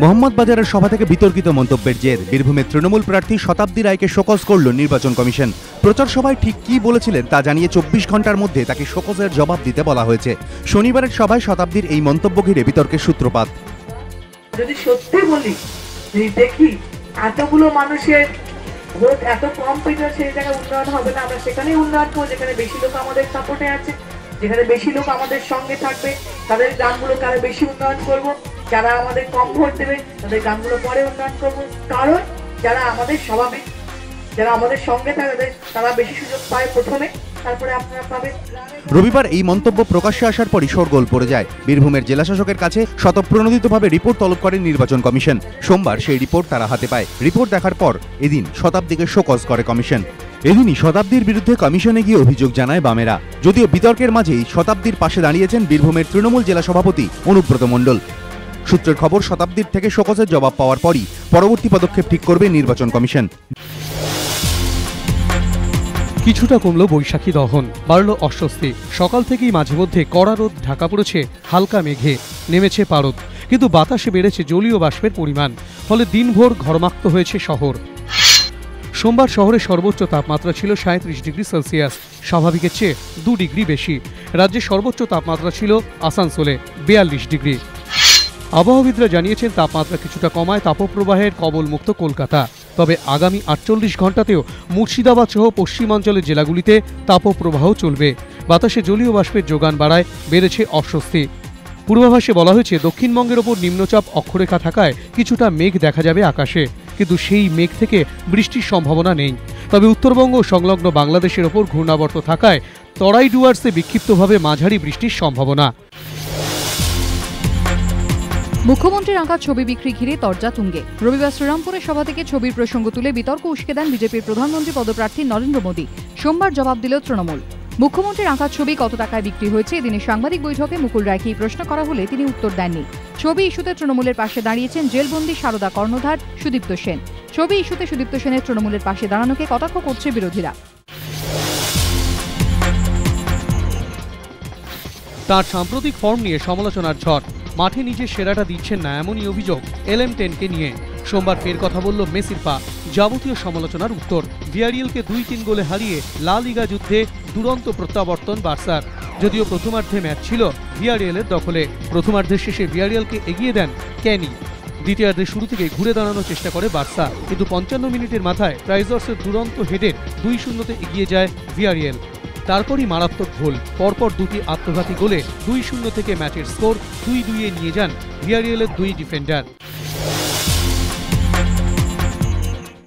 মোহাম্মদ বাজারের সভা থেকে বিতর্কিত মন্তব্যের জের। বীরভূমের তৃণমূল প্রার্থী শতাব্দী রায়কে শোকজ করল নির্বাচন কমিশন। প্রচার সভায় ঠিক কী বলেছিলেন তা জানিয়ে চব্বিশ ঘণ্টার মধ্যে তাকে শোকজের জবাব দিতে বলা হয়েছে। শনিবারের সভায় শতাব্দীর এই মন্তব্য ঘিরে বিতর্কের সূত্রপাত। যদি সত্যি বলি দেখি এতগুলো মানুষের ভোট এত কম সেই জায়গায় উন্নয়ন হবে না, আমরা উন্নয়ন করব, যেখানে বেশি লোক আমাদের সাপোর্টে আছে, যেখানে বেশি লোক আমাদের সঙ্গে থাকবে, তাদের গ্রামগুলোকে আরও বেশি উন্নয়ন করব। যারা আমাদের কম ভোট দেবে, তাদের গ্রামগুলো পরে উন্নয়ন করব। কারণ যারা আমাদের স্বাভাবিক যারা আমাদের সঙ্গে থাকে তারা বেশি সুযোগ পায় প্রথমে, তারপরে আপনারা পাবেন। রবিবার এই মন্তব্য প্রকাশ্যে আসার পরই শোরগোল পড়ে যায়। বীরভূমের জেলাশাসকের কাছে শতপ্রণোদিতভাবে রিপোর্ট তলব করেন নির্বাচন কমিশন। সোমবার সেই রিপোর্ট তারা হাতে পায়। রিপোর্ট দেখার পর এদিন শতাব্দীকে শোকজ করে কমিশন। এদিনই শতাব্দীর বিরুদ্ধে কমিশনে গিয়ে অভিযোগ জানায় বামেরা। যদিও বিতর্কের মাঝেই শতাব্দীর পাশে দাঁড়িয়েছেন বীরভূমের তৃণমূল জেলা সভাপতি অনুব্রত মণ্ডল। সূত্রের খবর, শতাব্দীর থেকে শোকজের জবাব পাওয়ার পরই পরবর্তী পদক্ষেপ ঠিক করবে নির্বাচন কমিশন। কিছুটা কমলো বৈশাখী দহন, বাড়ল অস্বস্তি। সকাল থেকেই মাঝে মধ্যে কড়া রোদ, ঢাকা পড়েছে হালকা মেঘে, নেমেছে পারদ। কিন্তু বাতাসে বেড়েছে জলীয় বাষ্পের পরিমাণ, ফলে দিনভর ঘরমাক্ত হয়েছে শহর। সোমবার শহরের সর্বোচ্চ তাপমাত্রা ছিল সাঁত্রিশ ডিগ্রি সেলসিয়াস, স্বাভাবিকের চেয়ে দু ডিগ্রি বেশি। রাজ্যে সর্বোচ্চ তাপমাত্রা ছিল আসানসোলে বেয়াল্লিশ ডিগ্রি। আবহাওয়াবিদরা জানিয়েছেন, তাপমাত্রা কিছুটা কমায় তাপপ্রবাহের কবলমুক্ত কলকাতা। তবে আগামী আটচল্লিশ ঘন্টাতেও মুর্শিদাবাদ সহ পশ্চিমাঞ্চলের জেলাগুলিতে তাপপ্রবাহ চলবে। বাতাসে জলীয় বাষ্পের যোগান বাড়ায়, বেড়েছে অস্বস্তি। পূর্বাভাসে বলা হয়েছে, দক্ষিণবঙ্গের ওপর নিম্নচাপ অক্ষরেখা থাকায় কিছুটা মেঘ দেখা যাবে আকাশে। কিন্তু সেই মেঘ থেকে বৃষ্টির সম্ভাবনা নেই। তবে উত্তরবঙ্গ সংলগ্ন বাংলাদেশের ওপর ঘূর্ণাবর্ত থাকায় তরাই ডুয়ার্সে বিক্ষিপ্তভাবে মাঝারি বৃষ্টির সম্ভাবনা। মুখ্যমন্ত্রীর আঁকা ছবি বিক্রি ঘিরে তর্জা তুঙ্গে। রবিবার শ্রীরামপুরের সভা থেকে ছবির প্রসঙ্গ তুলে বিতর্ক উস্কে দেন বিজেপির প্রধানমন্ত্রী পদপ্রার্থী নরেন্দ্র মোদী। সোমবার জবাব দিল তৃণমূল। মুখ্যমন্ত্রীর আঁকা ছবি কত টাকায় বিক্রি হয়েছে এদিনের সাংবাদিক বৈঠকে মুকুল রায়কে এই প্রশ্ন করা হলে তিনি উত্তর দেননি। ছবি ইস্যুতে তৃণমূলের পাশে দাঁড়িয়েছেন জেলবন্দি সারদা কর্ণধার সুদীপ্ত সেন। ছবি ইস্যুতে সুদীপ্ত সেনের তৃণমূলের পাশে দাঁড়ানোকে কটাক্ষ করছে বিরোধীরা। তার সাম্প্রতিক ফর্ম নিয়ে সমালোচনার ঝড়। মাঠে নিজের সেরাটা দিচ্ছেন না এমনই অভিযোগ এল এম টেনকে নিয়ে। সোমবার ফের কথা বলল মেসির পা যাবতীয় সমালোচনার উত্তর। ভিয়ারিয়েলকে দুই তিন গোলে হারিয়ে লা লিগা যুদ্ধে দুরন্ত প্রত্যাবর্তন বার্সার। যদিও প্রথমার্ধে ম্যাচ ছিল ভিয়ারিয়েলের দখলে। প্রথমার্ধের শেষে ভিয়ারিয়েলকে এগিয়ে দেন ক্যানি। দ্বিতীয়ার্ধের শুরু থেকে ঘুরে দাঁড়ানোর চেষ্টা করে বার্সা। কিন্তু পঞ্চান্ন মিনিটের মাথায় প্রাইজর্সের দুরন্ত হেডের দুই শূন্যতে এগিয়ে যায় ভিয়ারিয়েল। তারপরই মারাত্মক ভুল। পরপর দুটি আত্মঘাতী গোলে দুই শূন্য থেকে ম্যাচের স্কোর দুই দুইয়ে নিয়ে যান ভিয়ারিয়েলের দুই ডিফেন্ডার।